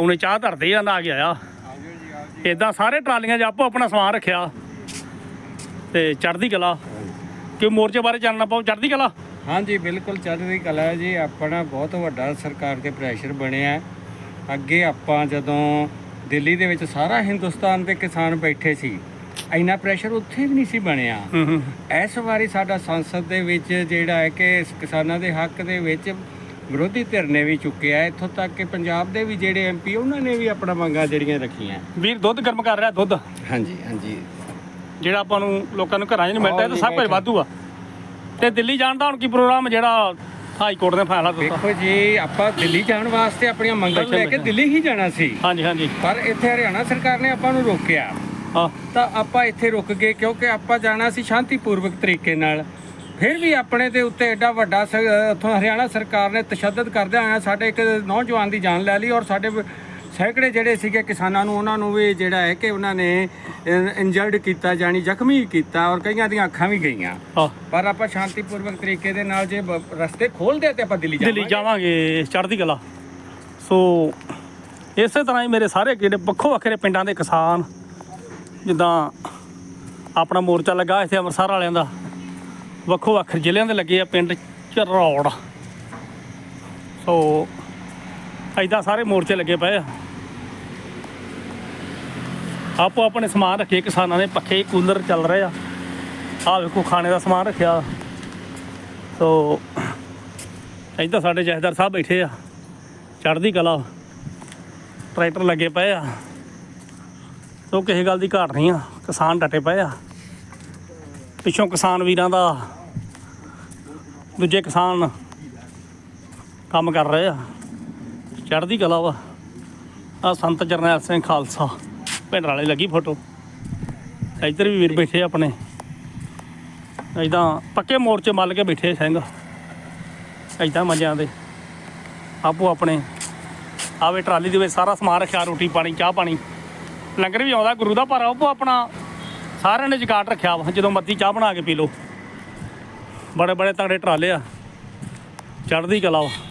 ਉਹਨੇ ਚਾਹ ਧਰਦੇ ਆ ਨਾ ਗਿਆ ਆ ਇਦਾਂ ਸਾਰੇ ਟਰਾਲੀਆਂ 'ਚ ਆਪੋ ਆਪਣਾ ਸਮਾਨ ਰੱਖਿਆ। ਤੇ ਚੜ੍ਹਦੀ ਕਲਾ। ਕਿ ਮੋਰਚੇ ਬਾਰੇ ਜਾਣਨਾ ਪਾਓ? ਚੜ੍ਹਦੀ ਕਲਾ? ਹਾਂਜੀ ਬਿਲਕੁਲ ਚੜ੍ਹਦੀ ਕਲਾ ਹੈ ਜੀ। ਆਪਣਾ ਬਹੁਤ ਵੱਡਾ ਸਰਕਾਰ ਤੇ ਪ੍ਰੈਸ਼ਰ ਬਣਿਆ ਹੈ। ਅੱਗੇ ਆਪਾਂ ਜਦੋਂ ਦਿੱਲੀ ਦੇ ਵਿੱਚ ਸਾਰਾ ਹਿੰਦੁਸਤਾਨ ਦੇ ਕਿਸਾਨ ਬੈਠੇ ਸੀ ਇੰਨਾ ਪ੍ਰੈਸ਼ਰ ਉੱਥੇ ਵੀ ਨਹੀਂ ਸੀ ਬਣਿਆ। ਹੂੰ ਹੂੰ। ਇਸ ਵਾਰੀ ਸਾਡਾ ਸੰਸਦ ਦੇ ਵਿੱਚ ਜਿਹੜਾ ਹੈ ਕਿ ਕਿਸਾਨਾਂ ਦੇ ਹੱਕ ਦੇ ਵਿੱਚ ਵਿਰੋਧੀ ਧਿਰ ਨੇ ਵੀ ਚੁੱਕਿਆ। ਇੱਥੋਂ ਤੱਕ ਕਿ ਪੰਜਾਬ ਦੇ ਵੀ ਜਿਹੜੇ ਐਮਪੀ ਉਹਨਾਂ ਨੇ ਵੀ ਆਪਣਾ ਮੰਗਾਂ ਜਿਹੜੀਆਂ ਰੱਖੀਆਂ। ਵੀਰ ਦੁੱਧ ਗਰਮ ਕਰ ਰਿਹਾ ਦੁੱਧ। ਹਾਂਜੀ ਹਾਂਜੀ। ਜਿਹੜਾ ਆਪਾਂ ਨੂੰ ਲੋਕਾਂ ਨੂੰ ਘਰਾਂ 'ਚ ਨਹੀਂ ਮਿਲਦਾ ਇਹ ਤਾਂ ਸਭ ਕੁਝ ਵਾਧੂ ਆ। ਤੇ ਦਿੱਲੀ ਜਾਣ ਦਾ ਹੁਣ ਕੀ ਪ੍ਰੋਗਰਾਮ ਜਿਹੜਾ ਹਾਈ ਕੋਰਟ ਨੇ ਫੈਸਲਾ ਦਿੱਤਾ? ਦੇਖੋ ਜੀ ਆਪਾਂ ਦਿੱਲੀ ਜਾਣ ਵਾਸਤੇ ਆਪਣੀਆਂ ਮੰਗਾਂ ਨੂੰ ਲੈ ਕੇ ਦਿੱਲੀ ਹੀ ਜਾਣਾ ਸੀ। ਹਾਂਜੀ ਹਾਂਜੀ। ਪਰ ਇੱਥੇ ਹਰਿਆਣਾ ਸਰਕਾਰ ਨੇ ਆਪਾਂ ਨੂੰ ਰੋਕਿਆ। ਹਾਂ। ਤਾਂ ਆਪਾਂ ਇੱਥੇ ਰੁਕ ਗਏ ਕਿਉਂਕਿ ਆਪਾਂ ਜਾਣਾ ਸੀ ਸ਼ਾਂਤੀਪੂਰਵਕ ਤਰੀਕੇ ਨਾਲ। ਫਿਰ ਵੀ ਆਪਣੇ ਦੇ ਉੱਤੇ ਐਡਾ ਵੱਡਾ ਉੱਥੋਂ ਹਰਿਆਣਾ ਸਰਕਾਰ ਨੇ ਤਸ਼ੱਦਦ ਕਰਦਿਆਂ ਹੋਇਆ ਸਾਡੇ ਇੱਕ ਨੌਜਵਾਨ ਦੀ ਜਾਨ ਲੈ ਲਈ ਔਰ ਸਾਡੇ ਸੈਂਕੜੇ ਜਿਹੜੇ ਸੀਗੇ ਕਿਸਾਨਾਂ ਨੂੰ ਉਹਨਾਂ ਨੂੰ ਵੀ ਜਿਹੜਾ ਹੈ ਕਿ ਉਹਨਾਂ ਨੇ ਇੰਜਰਡ ਕੀਤਾ ਜਾਨੀ ਜ਼ਖਮੀ ਕੀਤਾ ਔਰ ਕਈਆਂ ਦੀਆਂ ਅੱਖਾਂ ਵੀ ਗਈਆਂ। ਪਰ ਆਪਾਂ ਸ਼ਾਂਤੀਪੂਰਵਕ ਤਰੀਕੇ ਦੇ ਨਾਲ ਜੇ ਰਸਤੇ ਖੋਲਦੇ ਤੇ ਆਪਾਂ ਦਿੱਲੀ ਦਿੱਲੀ ਜਾਵਾਂਗੇ ਜਾਵਾਂਗੇ ਚੜ੍ਹਦੀ ਕਲਾ। ਸੋ ਇਸੇ ਤਰ੍ਹਾਂ ਹੀ ਮੇਰੇ ਸਾਰੇ ਜਿਹੜੇ ਵੱਖੋ ਵੱਖਰੇ ਪਿੰਡਾਂ ਦੇ ਕਿਸਾਨ ਜਿੱਦਾਂ ਆਪਣਾ ਮੋਰਚਾ ਲੱਗਾ ਇੱਥੇ ਅੰਮ੍ਰਿਤਸਰ ਵਾਲਿਆਂ ਦਾ। ਵੱਖੋ ਵੱਖ ਜ਼ਿਲ੍ਹਿਆਂ ਦੇ ਲੱਗੇ ਆ ਪਿੰਡ ਝਰੌੜ ਸੋ ਐਦਾਂ ਸਾਰੇ ਮੋਰਚੇ ਲੱਗੇ ਪਏ ਆ। ਆਪੋ ਆਪਣੇ ਸਮਾਨ ਰੱਖੇ, ਕਿਸਾਨਾਂ ਨੇ ਪੱਖੇ, ਕੂਲਰ ਚੱਲ ਰਹੇ ਆ। ਆਹ ਵੇਖੋ ਖਾਣੇ ਦਾ ਸਮਾਨ ਰੱਖਿਆ। ਸੋ ਇੱਧਰ ਸਾਡੇ ਜਹਦਰ ਸਾਹਿਬ ਬੈਠੇ ਆ। ਚੜ੍ਹਦੀ ਕਲਾ। ਟਰੈਕਟਰ ਲੱਗੇ ਪਏ ਆ। ਸੋ ਕਿਸੇ ਗੱਲ ਦੀ ਘਾਟ ਨਹੀਂ ਆ। ਕਿਸਾਨ ਡਟੇ ਪਏ ਆ। ਪਿੱਛੋਂ ਕਿਸਾਨ ਵੀਰਾਂ ਦਾ, ਦੂਜੇ ਕਿਸਾਨ ਕੰਮ ਕਰ ਰਹੇ ਆ। ਚੜ੍ਹਦੀ ਕਲਾ ਵਾ। ਆ ਸੰਤ ਜਰਨੈਲ ਸਿੰਘ ਖਾਲਸਾ, ਪਿੰਡ ਵਾਲੇ ਲੱਗੀ ਫੋਟੋ। ਇੱਧਰ ਵੀ ਵੀਰ ਬੈਠੇ ਆਪਣੇ। ਇਦਾਂ ਪੱਕੇ ਮੋਰਚੇ ਮੱਲ ਕੇ ਬੈਠੇ ਸਿੰਘ। ਇਦਾਂ ਮੰਜਿਆਂ ਦੇ। ਆਪੋ ਆਪਣੇ। ਆਵੇ ਟਰਾਲੀ ਦੇ ਵਿੱਚ ਸਾਰਾ ਸਮਾਨ ਰੱਖਿਆ, ਰੋਟੀ ਪਾਣੀ, ਚਾਹ ਪਾਣੀ। ਲੰਗਰ ਵੀ ਆਉਂਦਾ, ਗੁਰੂ ਦਾ ਪਰ ਆਪੋ ਆਪਣਾ ਸਾਰਿਆਂ ਨੇ ਜਗਾਟ ਰੱਖਿਆ ਵਾ, ਜਦੋਂ ਮਰਜ਼ੀ ਚਾਹ ਬਣਾ ਕੇ ਪੀ ਲਓ। ਬੜੇ ਬੜੇ ਤਗੜੇ ਟਰਾਲੇ ਆ। ਚੜ੍ਹਦੀ ਕਲਾ ਵਾ।